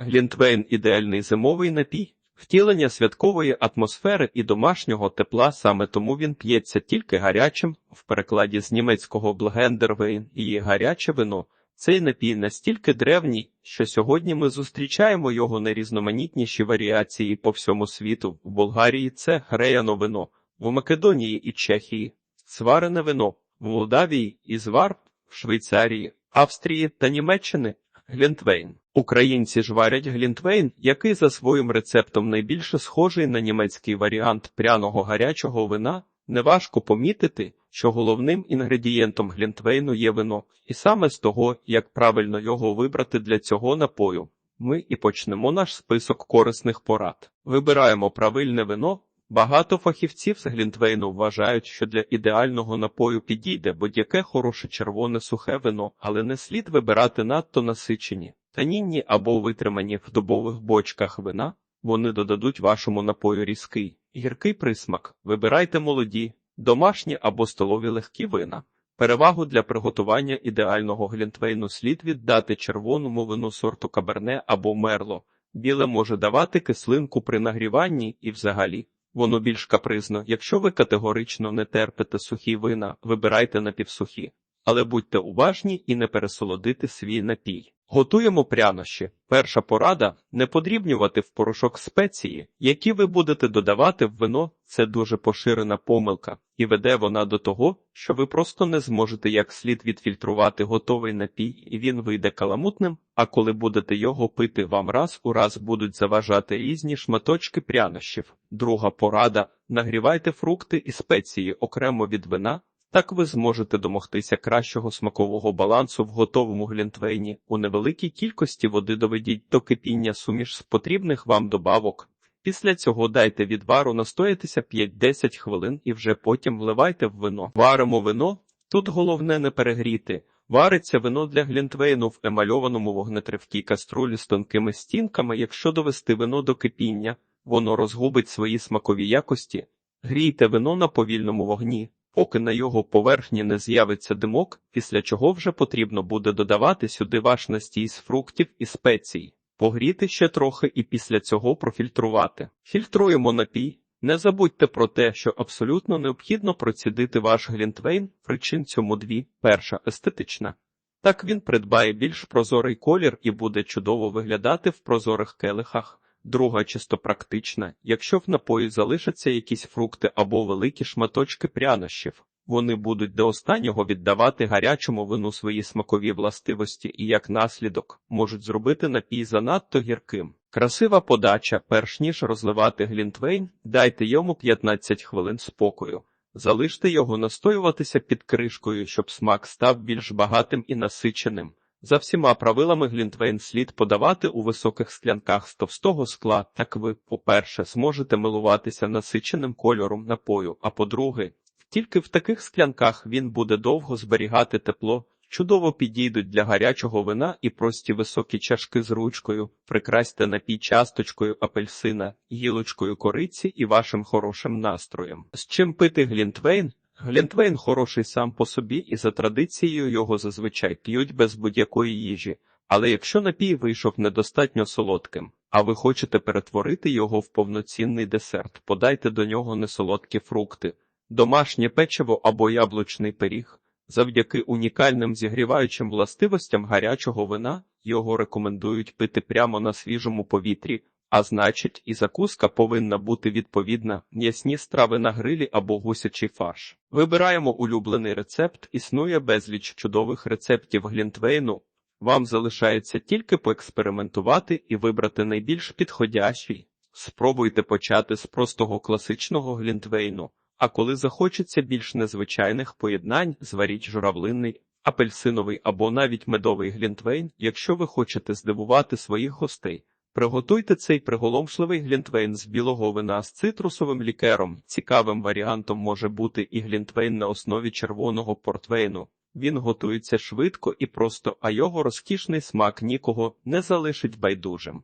Глінтвейн ідеальний зимовий напій, втілення святкової атмосфери і домашнього тепла, саме тому він п'ється тільки гарячим, в перекладі з німецького Блгендервейн і гаряче вино. Цей напій настільки древній, що сьогодні ми зустрічаємо його найрізноманітніші варіації по всьому світу. В Болгарії це греяно вино, в Македонії і Чехії, сварене вино, в Молдавії і звар, в Швейцарії, Австрії та Німеччини Глінтвейн. Українці ж варять глінтвейн, який за своїм рецептом найбільше схожий на німецький варіант пряного гарячого вина. Неважко помітити, що головним інгредієнтом глінтвейну є вино, і саме з того, як правильно його вибрати для цього напою, ми і почнемо наш список корисних порад. Вибираємо правильне вино. Багато фахівців з глінтвейну вважають, що для ідеального напою підійде будь-яке хороше червоне сухе вино, але не слід вибирати надто насичені, танінні або витримані в дубових бочках вина. Вони додадуть вашому напою різкий, гіркий присмак. Вибирайте молоді, домашні або столові легкі вина. Перевагу для приготування ідеального глінтвейну слід віддати червоному вину сорту каберне або мерло. Біле може давати кислинку при нагріванні і взагалі. Воно більш капризно. Якщо ви категорично не терпите сухі вина, вибирайте напівсухі. Але будьте уважні і не пересолодити свій напій. Готуємо прянощі. Перша порада не подрібнювати в порошок спеції, які ви будете додавати в вино. Це дуже поширена помилка, і веде вона до того, що ви просто не зможете як слід відфільтрувати готовий напій, і він вийде каламутним. А коли будете його пити, вам раз у раз будуть заважати різні шматочки прянощів. Друга порада: нагрівайте фрукти і спеції окремо від вина. Так ви зможете домогтися кращого смакового балансу в готовому глінтвейні. У невеликій кількості води доведіть до кипіння суміш з потрібних вам добавок. Після цього дайте відвару настоятися 5-10 хвилин і вже потім вливайте в вино. Варимо вино. Тут головне не перегріти. Вариться вино для глінтвейну в емальованому вогнетривкій каструлі з тонкими стінками. Якщо довести вино до кипіння, воно розгубить свої смакові якості. Грійте вино на повільному вогні поки на його поверхні не з'явиться димок, після чого вже потрібно буде додавати сюди ваш настій з фруктів і спецій, погріти ще трохи і після цього профільтрувати. Фільтруємо напій. Не забудьте про те, що абсолютно необхідно процідити ваш глінтвейн, причин цьому дві. Перша естетична. Так він придбає більш прозорий колір і буде чудово виглядати в прозорих келихах. Друга чисто практична, якщо в напої залишаться якісь фрукти або великі шматочки прянощів, вони будуть до останнього віддавати гарячому вину свої смакові властивості і, як наслідок, можуть зробити напій занадто гірким. Красива подача, перш ніж розливати глінтвейн, дайте йому 15 хвилин спокою. Залиште його настоюватися під кришкою, щоб смак став більш багатим і насиченим. За всіма правилами Глінтвейн слід подавати у високих склянках з товстого скла. Так ви, по-перше, зможете милуватися насиченим кольором напою, а по-друге, тільки в таких склянках він буде довго зберігати тепло. Чудово підійдуть для гарячого вина і прості високі чашки з ручкою, прикрасьте напій часточкою апельсина, гілочкою кориці і вашим хорошим настроєм. З чим пити глінтвейн? Глінтвейн хороший сам по собі, і за традицією його зазвичай п'ють без будь-якої їжі. Але якщо напій вийшов недостатньо солодким, а ви хочете перетворити його в повноцінний десерт, подайте до нього несолодкі фрукти, домашнє печиво або яблучний пиріг. Завдяки унікальним зігріваючим властивостям гарячого вина його рекомендують пити прямо на свіжому повітрі, а значить, і закуска повинна бути відповідна, м'ясні страви на грилі або гусячий фарш. Вибираємо улюблений рецепт, існує безліч чудових рецептів глінтвейну. Вам залишається тільки поекспериментувати і вибрати найбільш підходящий. Спробуйте почати з простого класичного глінтвейну, а коли захочеться більш незвичайних поєднань, зваріть журавлинний, апельсиновий або навіть медовий глінтвейн, якщо ви хочете здивувати своїх гостей. Приготуйте цей приголомшливий глінтвейн з білого вина з цитрусовим лікером. Цікавим варіантом може бути і глінтвейн на основі червоного портвейну. Він готується швидко і просто, а його розкішний смак нікого не залишить байдужим.